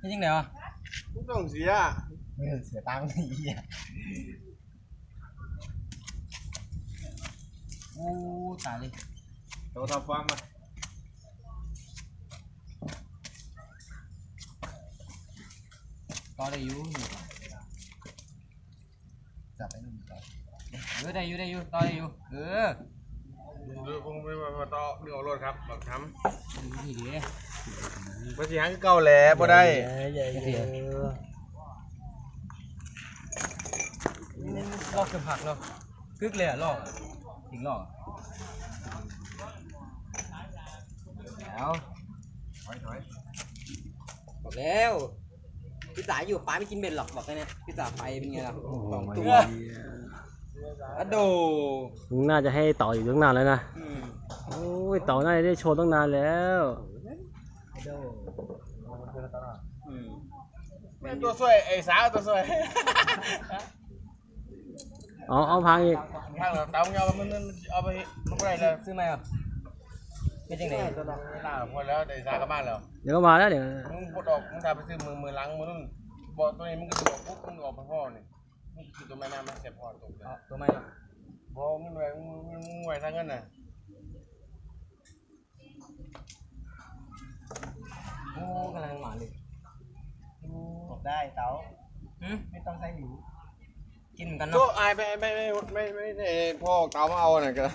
นี่จริงเหรอมึงต้องเสียไม่เสียตังค์นี่เหี้ยโอ้ตายเลยเราทำฟังมาต่อได้อยู่นี่จับไปนู่นก่อนเออได้อยู่ได้อยู่ต่อได้อยู่เออ ดูคงไม่มาต่อเรื่องเอารถครับบักทนี่ดีำภาษีหางคือเก่าแหละบ่ได้ใหญ่ใหญ่ลอกเกือบหักเนาะกึกเลยอะลอกถึงลอกแล้วถอยถอยบอกแล้วพี่สายอยู่ป้าไม่กินเบ็ดหรอกบอกแค่เนี้ยพี่สายไปเป็นไงล่ะสองตัว อะโดมึงน่าจะให้ต่ออยู่ตั้งนานแล้วนะอืมโอ้ยต่อน่าจะได้โชว์ตั้งนานแล้วอืมแม่ตัวสวยไอ้สาวตัวสวย เอาเอาพังอีกทางเราเตาเงามันมันเอาไปมันบ่ได้เลยซื้อไหมอะเป็นยังไงล่าพอแล้วไอ้สาวกลับบ้านแล้วเดี๋ยวก็มาแล้วเดี๋ยว มึงปลดออกมึงทำไปซื้อมือมือล้างมือนู่นบอกตัวนี้มึงก็ดูออกปุ๊บมึงออกไปพ่อนี่มึง คือตัวแม่น้ำมันเสียพ่อตกเลยเอาตัวไหมอะบอกมึงไว้มึงมึงมึงไว้ทางนั้นน่ะโอ้กำลังหวานเลยกดได้เต๋าหืมไม่ต้องใช้หนูกินเหมือนกันก็เนาะอายไปไม่ไม่ไม่ไม่ไม่พ่อเตามาเอาน่ะก็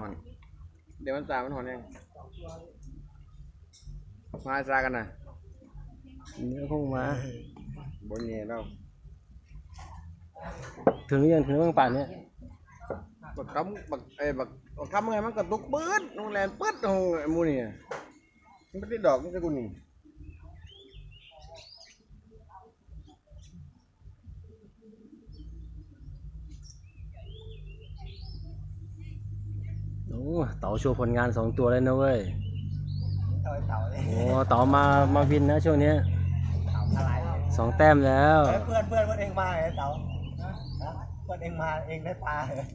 หอนเดี๋ยวมันตามันหอนเองมาซากันน่ะ เดี๋ยวคงมาบนเงี้ยเราถึงหรือยังถึงบ้างป่านเนี้ยบักคำบักเอ้ยบักบักคำไงมันกระตุกปื๊ดโรงแรมปื๊ดของไอ้หมูนี่อะมันไม่ได้ดอกมันจะกูนี่โอ้ต่อโชว์ผลงานสองตัวเลยนะเว้ยเต๋าเต๋าเลยโอ้ต่อมามาวินนะช่วงเนี้ยเต๋า อะไรสองแต้มแล้ว เพื่อนเพื่อนเพื่อนเองมาเหรอเต๋าฮะเพื่อนเองมาเองได้ปลาเหรอ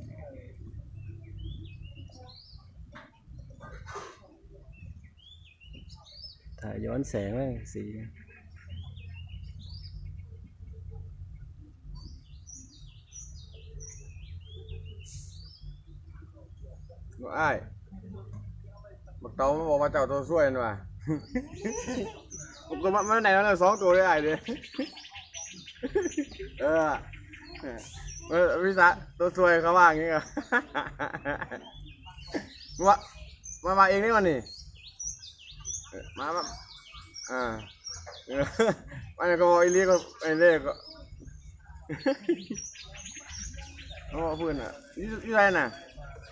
ถ่ายย้อนแสงเลยสีบ่อ้ายบักเตามันบอกว่าเจ้าตัวช่วยน่ะว่ะ ผมก็มันไหนแล้วสองตัวเลยไอ้เด้อเออเออวิสาตัวช่วยเขาว่าอย่างงี้อะมามามาเองนี่วันนี้เออมามาอ่าออมันก็บอกอีเลียก็ไอ้เล่ก็เขาบอกเพื่อนอะนี่นี่อะไรน่ะ